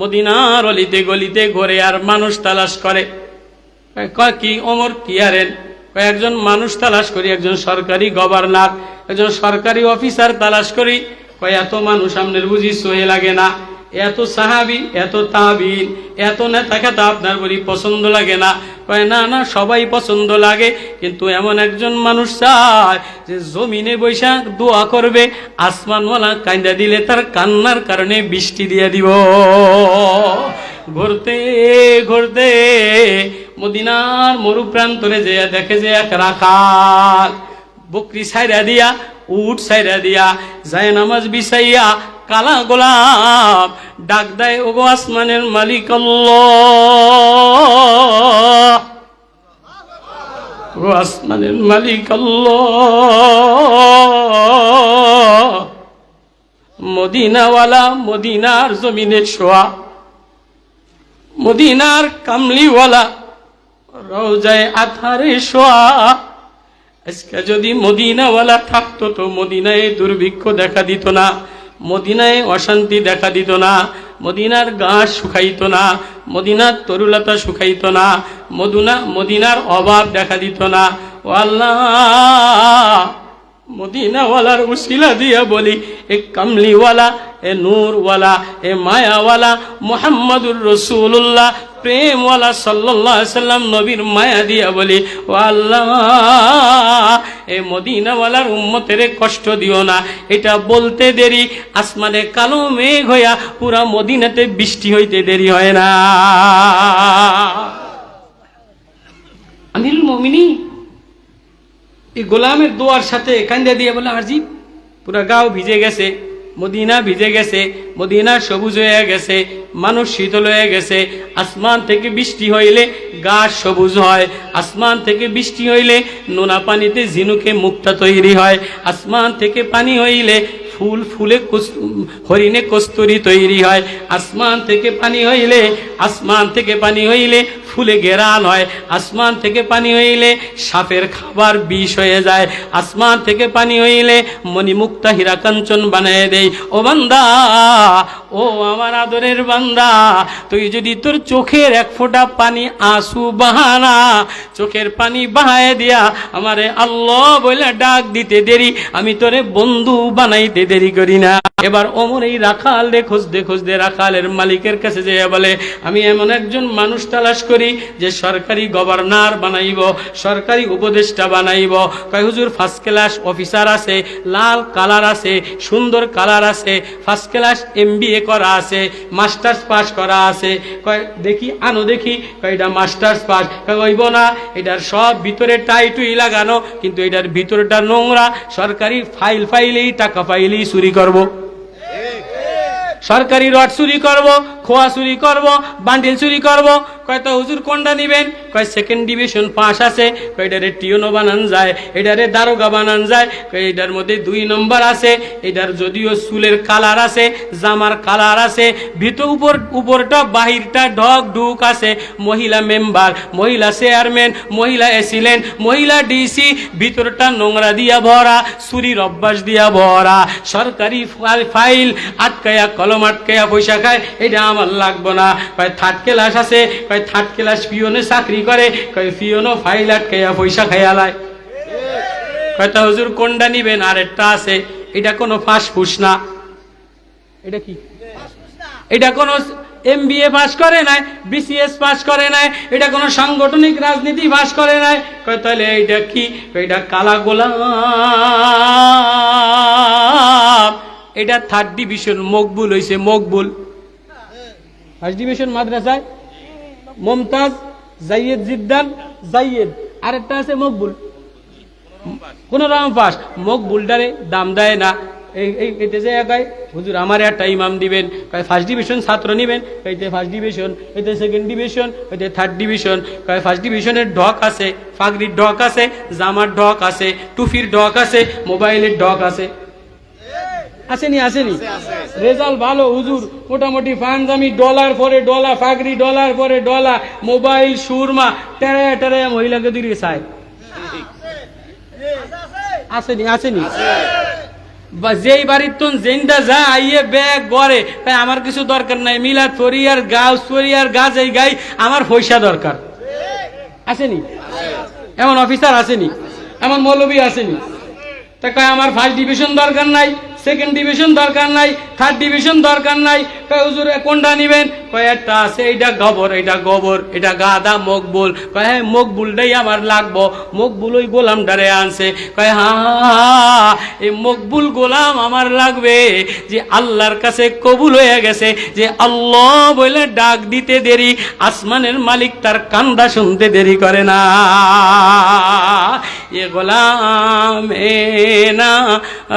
মদিনার অলিতে গলিতে ঘরে আর মানুষ তালাশ করে। কি অমর কি আরেন কয়েকজন মানুষ তালাশ করি, একজন সরকারি গভর্নর, একজন সরকারি অফিসার তালাশ করি। কয়, এত মানুষ সামনের বুঝি সহে লাগে না। এত সাহাবি, এত তাবিন, এত নেতা খেতা আপনার বলি পছন্দ লাগে না। কয়, না না, সবাই পছন্দ লাগে, কিন্তু এমন একজন মানুষ চায় যে জমিনে বৈশাখ দোয়া করবে, আসমানওয়ালা কান্দা দিলে তার কান্নার কারণে বৃষ্টি দিয়ে দিব। ঘুরতে ঘুরতে মদিনার মরু প্রান্তরে যে দেখে যে এক রাখাল বকরি সাইরা দিয়া, উট সাইরা দিয়া যায় নামাজ বিছাইয়া কালা গোলাপ ডাক দেয়, ওগো আসমানের মালিক আসমানের মালিক মদিনাওয়ালা মদিনার জমিনে শোয়া মদিনার কামলিওয়ালা রোজায় আথারে শোয়া আজকে যদি মদিনাওয়ালা থাকতো তো মদিনায় দুর্ভিক্ষ দেখা দিত না, মদিনায় অশান্তি দেখা দিত না। মদিনার গাছ শুকাইত না, মদিনার তরুলতা শুকাইত না, মদুনা মদিনার অভাব দেখা দিত না। ও আল্লাহ! মদিনাওয়ালার উসিলা দিয়া বলি, এ কামলিওয়ালা, এ নূরওয়ালা, এ মায়াওয়ালা, মোহাম্মদুর রসুল্লাহ প্রেমওয়ালা সাল্লাহ সাল্লাম নবীর মায়া দিয়া বলি, ও আল্লাহ, এ মদিনাওয়ালার উম্মতের কষ্ট দিও না, এটা বলতে দেরি, আসমানে কালো মেঘ হইয়া পুরা মদিনাতে বৃষ্টি হইতে দেরি হয় না। আমিরুল মমিনী এই গোলামের দোয়ার সাথে কান্দা দিয়ে বলে আরজি পুরা গাও ভিজে গেছে, মদিনা ভিজে গেছে, মদিনা সবুজ হয়ে গেছে, মানুষ শীতল হয়ে গেছে, আসমান থেকে বৃষ্টি হইলে গাছ সবুজ হয়, আসমান থেকে বৃষ্টি হইলে নোনা পানিতে ঝিনুকে মুক্তা তৈরি হয়, আসমান থেকে পানি হইলে ফুল ফুলে হরিণে কস্তুরি তৈরি হয়, আসমান থেকে পানি হইলে, আসমান থেকে পানি হইলে ফুলে গেরান হয়। আসমান থেকে পানি হইলে সাপের খাবার বিষ হয়ে যায়। আসমান থেকে পানি হইলে মণিমুক্তা হীরাকাঞ্চন বানিয়ে দেয়। ও বান্দা, ও আমার আদরের বান্দা, তুই যদি তোর চোখের এক ফোঁটা পানি আসু বাহানা, চোখের পানি বাহায় দিয়া আমারে আল্লাহ বলে ডাক দিতে দেরি, আমি তোরে বন্ধু বানাইতে দেরি করি না। এবার অমর এই রাখাল রে খুঁজতে খুঁজতে রাখালের মালিকের কাছে যে বলে, আমি এমন একজন মানুষ তালাশ করি যে সরকারি গভর্নর বানাইব, সরকারি উপদেষ্টা বানাইব। কয়, হুজুর ফার্স্ট ক্লাস অফিসার আছে, লাল কালার আছে, সুন্দর কালার আছে ফার্স্ট ক্লাস এম করা আছে মাস্টার্স পাস করা আছে। কয়, দেখি, আনো দেখি। কয়, এটা মাস্টার্স পাস কয় ওইব না, এটার সব ভিতরে টাইটুই লাগানো, কিন্তু এটার ভিতরটা নোংরা, সরকারি ফাইল ফাইলেই টাকা ফাইলেই চুরি করব। সরকারি রড চুরি করব খোয়া চুরি করব বান্ডিল চুরি করব। কয়তো হুজুর কোনটা নিবেন? কয় সেকেন্ড ডিভিশন পাস আছে, কয় এটারে টিওনো বানান যায়, এটারে দারোগা বানান যায়, কয় এটার মধ্যে দুই নম্বর আছে, এটার যদিও চুলের কালার আছে, জামার কালার আছে, ভিতর উপর, উপরটা, বাহিরটা ঢক ঢুক আছে, মহিলা মেম্বার মহিলা চেয়ারম্যান মহিলা এসিলেন্ট মহিলা ডিসি ভিতরটা নোংরা দিয়া ভরা চুরির অভ্যাস দিয়া ভরা, সরকারি ফাই- ফাইল আটকায়া, কলম আটকায়া, পয়সা খায়, এটা আমার লাগবো না। কয় থার্ড ক্লাস আছে, কয় থার্ড ক্লাস পিওনে চাকরি করে পিওনও ফাইল আটকায়া পয়সা খাইয়ালায় কয়টা হুজুর কোনটা নিবেন? আর একটা আছে। এটা কোনো ফাঁস ফুস না। এটা কি? এটা কোনো এম বি এ পাস করে নাই, বিসিএস পাস করে নাই, এটা কোনো সাংগঠনিক রাজনীতি পাস করে নাই। কয়, তাহলে এইটা কি? এটা কালা গোলাম। এটা থার্ড ডিভিশন মকবুল হয়েছে মকবুল। ফার্স্ট ডিভিশন মাদ্রাসায়? মমতাজ জাইয়েদ জিদ্দান, জাইয়েদ। আরেকটা আছে মকবুল। কোন রকম পাস মকবুলটারে দাম দেয় না। এই এই এতে যে একাই। হুজুর, আমার একটা ইমাম দিবেন, কয় ফার্স্ট ডিভিশন ছাত্র নিবেন এইতে ফার্স্ট ডিভিশন এতে সেকেন্ড ডিভিশন এতে থার্ড ডিভিশন কয় ফার্স্ট ডিভিশনের ঢক আছে, ফাগরির ঢক আছে, জামার ঢক আছে, টুফির ঢক আছে, মোবাইলের ঢক আছে। আসেনি আসেনি। রেজাল্ট ভালো হুজুর। মোটামুটি ফান্ড আমি ডলার পরে ডলা ফাগরি ডলার পরে ডলা মোবাইল সুরমা টেরে টেরে মহিলাকে দিকে চায় আসেনি আসেনি। যেই বাড়ির তো জেনটা যা আইয়ে ব্যাগ গড়ে তাই আমার কিছু দরকার নাই। মিলাদ ফরিয়ার গাও ফরিয়ার গাছ এই গাই আমার পয়সা দরকার। আসেনি? এমন অফিসার আসেনি। এমন মৌলবী আসেনি। তা কয় আমার ফার্স্ট ডিভিশন দরকার নাই? সেকেন্ড ডিভিশন দরকার নাই থার্ড ডিভিশন দরকার নাই কয়, হুজুর, কোনটা নিবেন? কয়, একটা আছে, এইটা গোবর এটা গোবর, এটা গাদা মকবুল। কয় হ্যাঁ মকবুলটাই আমার লাগবো। মকবুল ওই গোলাম ডারে আনছে। কয় হ্যাঁ এই মকবুল গোলাম আমার লাগবে যে আল্লাহর কাছে কবুল হয়ে গেছে, যে আল্লাহ বলে ডাক দিতে দেরি, আসমানের মালিক তার কান্দা শুনতে দেরি করে না। এ গোলাম, এ না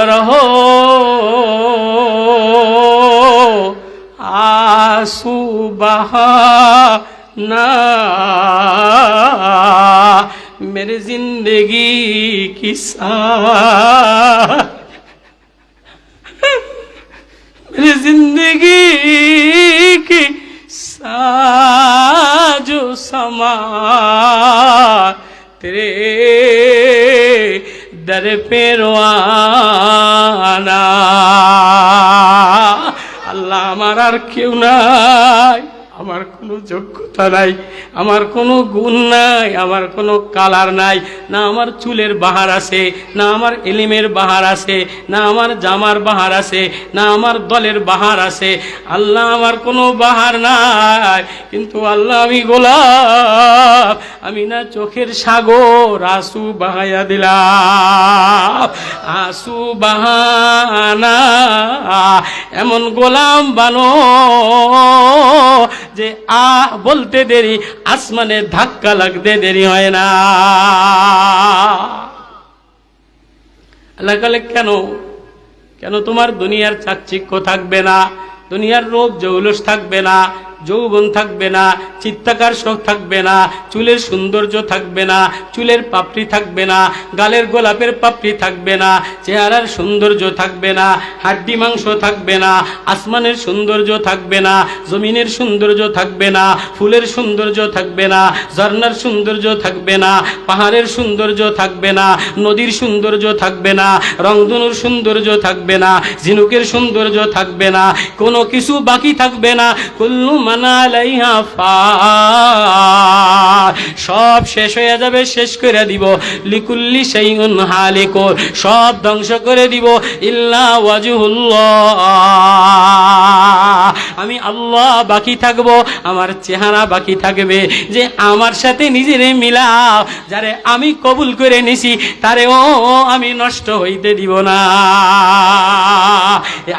রহো आँसू बहाना मेरे ज़िंदगी की मेरी ज़िंदगी की साजो समा। तेरे दर पे रोआना। আমার কেউ নাই, আমার কোনো যোগ্যতা নাই, আমার কোনো গুণ নাই, আমার কোনো কালার নাই, না আমার চুলের বাহার আছে, না আমার এলিমের বাহার আছে, না আমার জামার বাহার আছে, না আমার দলের বাহার আছে। আল্লাহ আমার কোনো বাহার নাই, কিন্তু আল্লাহ আমি গোলাপ আমি না চোখের সাগর আসু বাহাইয়া দিলাম, আসু বাহানা, এমন গোলাম বানো যে আ বলতে দেরি, আসমানে ধাক্কা লাগতে দেরি হয় না। আল্লাহ কেন? কেন তোমার দুনিয়ার চাকচিক্য থাকবে না? দুনিয়ার রোগ জৌলস থাকবে না? যৌবন থাকবে না চিত্তাকার শোক থাকবে না চুলের সৌন্দর্য থাকবে না চুলের পাপড়ি থাকবে না গালের গোলাপের পাপড়ি থাকবে না চেহারার সৌন্দর্য থাকবে না হাড্ডি মাংস থাকবে না আসমানের সৌন্দর্য থাকবে না জমিনের সৌন্দর্য থাকবে না ফুলের সৌন্দর্য থাকবে না ঝর্নার সৌন্দর্য থাকবে না পাহাড়ের সৌন্দর্য থাকবে না নদীর সৌন্দর্য থাকবে না রংধনুর সৌন্দর্য থাকবে না ঝিনুকের সৌন্দর্য থাকবে না কোনো কিছু বাকি থাকবে না কুল্লু মানালাইহা সব শেষ হয়ে যাবে, শেষ করে দিব। লিকুল্লি সেইউন হালিকো, সব ধ্বংস করে দিব। ইল্লা ওয়াজহুল্লাহ। আমি আল্লাহ বাকি থাকব, আমার চেহারা বাকি থাকবে। যে আমার সাথে নিজের মিলাও, যারে আমি কবুল করে নিছি তারে ও আমি নষ্ট হইতে দিব না।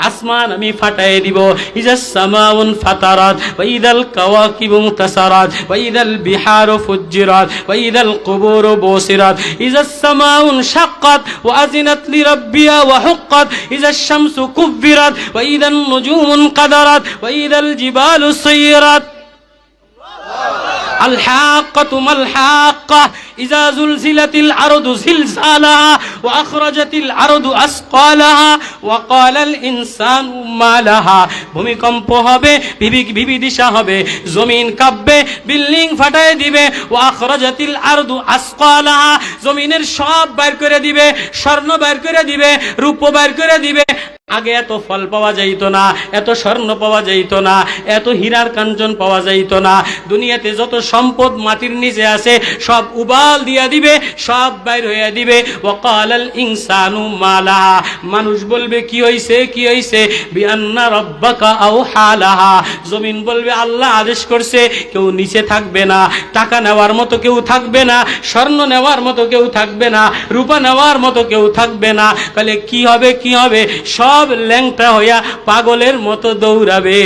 আসমান আমি ফাটাই দিব। ইজাসামাউন ফাতারাত ওয়াইদাল কাওয়াকিবু মুতাসারাত ওয়াইদাল বিহারু ফুজ্জিরাত ওয়াইদাল কুবুরু বুসিরাত। ইজাসামাউন শাক্কাত, ওয়া আযিনাত লিরাব্বিহা ওয়া হুক্কাত। ইজাশ শামসু কুব্বিরাত ওয়াইদান নুজুমুন কাদারাত, ওয়া وإذا الجبال سيرت الحاقة ما الحاقة إذا زلزلت الأرض زلزالها وأخرجت الأرض أثقالها وقال الإنسان ما لها ভূমিকম্প হবে বিবি বিবিদিশা হবে জমিন কাঁপবে বিল্ডিং ফাটায় দিবে ও আখরাজাতিল আরদু আসকালাহা জমিনের সব বাইর করে দিবে স্বর্ণ বাইর করে দিবে রূপ বাইর করে দিবে আগে এত ফল পাওয়া যাইতো না, এত স্বর্ণ পাওয়া যাইতো না, এত হীরার কাঞ্চন পাওয়া যাইতো না। দুনিয়াতে যত সম্পদ মাটির নিচে আছে, সব উবাল দিয়া দিবে, সব বাইর হইয়া দিবে। ওয়াকালাল ইনসানু মালা। মানুষ বলবে, কি হইছে কি হইছে? বিআন্না রব্বাকা আও হালাহা জমিন বলবে, আল্লাহ আদেশ করছে, কেউ নিচে থাকবে না। টাকা নেওয়ার মতো কেউ থাকবে না। স্বর্ণ নেওয়ার মতো কেউ থাকবে না। রূপা নেওয়ার মতো কেউ থাকবে না। তাহলে কি হবে কি হবে? সব ল্যাংটা হইয়া পাগলের মতো দৌড়াবে।